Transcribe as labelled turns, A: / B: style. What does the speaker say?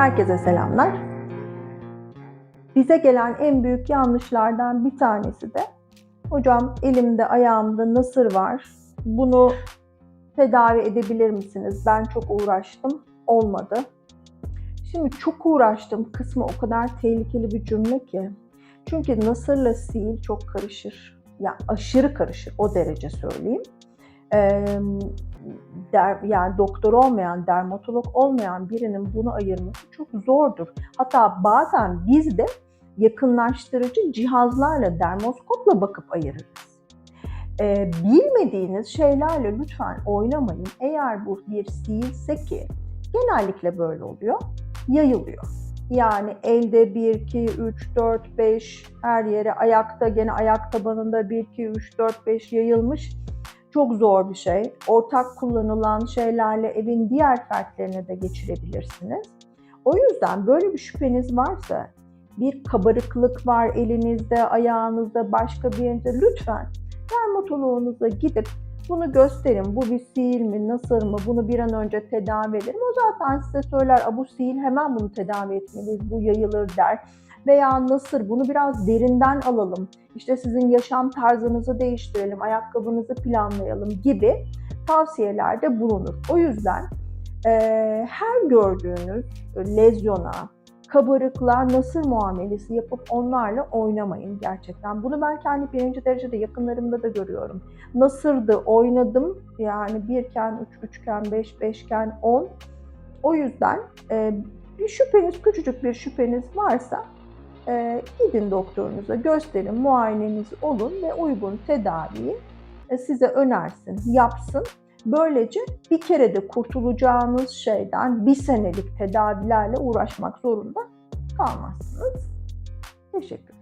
A: Herkese selamlar. Bize gelen en büyük yanlışlardan bir tanesi de hocam elimde ayağımda nasır var. Bunu tedavi edebilir misiniz? Ben çok uğraştım. Olmadı. Şimdi çok uğraştım kısmı o kadar tehlikeli bir cümle ki. Çünkü nasırla sil çok karışır. Ya aşırı karışır o derece söyleyeyim. Ee, der, yani doktor olmayan, dermatolog olmayan birinin bunu ayırması çok zordur. Hatta bazen biz de yakınlaştırıcı cihazlarla, dermoskopla bakıp ayırırız. Ee, bilmediğiniz şeylerle lütfen oynamayın. Eğer bu bir sihirse ki genellikle böyle oluyor, yayılıyor. Yani elde 1, 2, 3, 4, 5 her yere ayakta gene ayak tabanında 1, 2, 3, 4, 5 yayılmış çok zor bir şey. Ortak kullanılan şeylerle evin diğer fertlerine de geçirebilirsiniz. O yüzden böyle bir şüpheniz varsa, bir kabarıklık var elinizde, ayağınızda, başka bir yerinizde lütfen dermatoloğunuza gidip bunu gösterin. Bu bir sil mi, nasır mı? Bunu bir an önce tedavi edelim. O zaten size söyler, bu sil hemen bunu tedavi etmeliyiz, bu yayılır der. Veya nasır, bunu biraz derinden alalım. İşte sizin yaşam tarzınızı değiştirelim, ayakkabınızı planlayalım gibi tavsiyelerde bulunur. O yüzden e, her gördüğünüz lezyona, kabarıklar, nasır muamelesi yapıp onlarla oynamayın gerçekten. Bunu ben kendi birinci derecede yakınlarımda da görüyorum. Nasırdı, oynadım. Yani birken, üç, üçken, beş, beşken, on. O yüzden e, bir şüpheniz, küçücük bir şüpheniz varsa e, gidin doktorunuza gösterin, muayeneniz olun ve uygun tedaviyi e, size önersin, yapsın. Böylece bir kere de kurtulacağınız şeyden bir senelik tedavilerle uğraşmak zorunda kalmazsınız. Teşekkür